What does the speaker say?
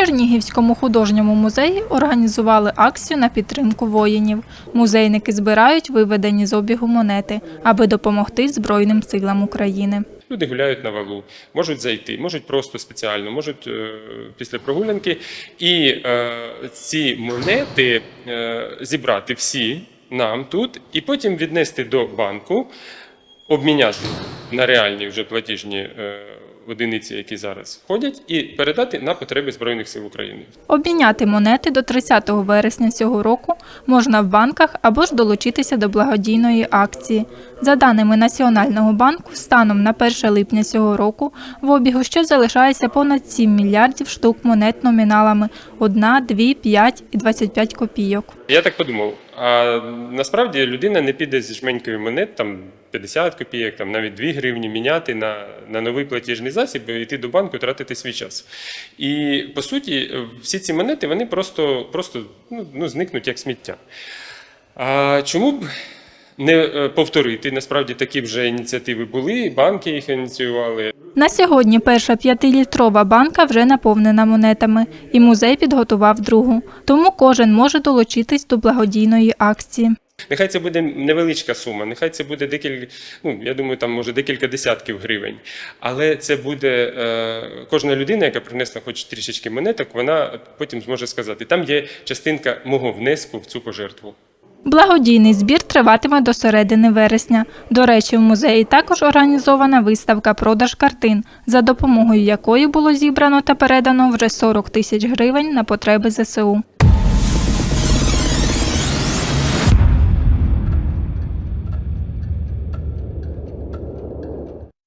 Чернігівському художньому музеї організували акцію на підтримку воїнів. Музейники збирають виведені з обігу монети, аби допомогти Збройним силам України. Люди гуляють на валу, можуть зайти, можуть просто спеціально, можуть е, після прогулянки. І е, ці монети е, зібрати всі нам тут, і потім віднести до банку, обміняти на реальні вже платіжні е, одиниці, які зараз ходять, і передати на потреби Збройних сил України. Обміняти монети до 30 вересня цього року можна в банках або ж долучитися до благодійної акції. За даними Національного банку, станом на 1 липня цього року в обігу ще залишається понад 7 мільярдів штук монет номіналами 1, 2, 5 і 25 копійок. Я так подумав. А насправді людина не піде зі жменькою монет, там 50 копійок, там навіть 2 гривні міняти на, на новий платіжний засіб йти до банку, тратити свій час. І по суті, всі ці монети вони просто, просто ну, ну, зникнуть як сміття. А чому б не е, повторити? Насправді такі вже ініціативи були, банки їх ініціювали. На сьогодні перша п'ятилітрова банка вже наповнена монетами, і музей підготував другу. Тому кожен може долучитись до благодійної акції. Нехай це буде невеличка сума, нехай це буде декілька, ну я думаю, там може декілька десятків гривень. Але це буде е, кожна людина, яка принесла хоч трішечки монеток, вона потім зможе сказати, там є частинка мого внеску в цю пожертву. Благодійний збір триватиме до середини вересня. До речі, в музеї також організована виставка продаж картин, за допомогою якої було зібрано та передано вже 40 тисяч гривень на потреби ЗСУ.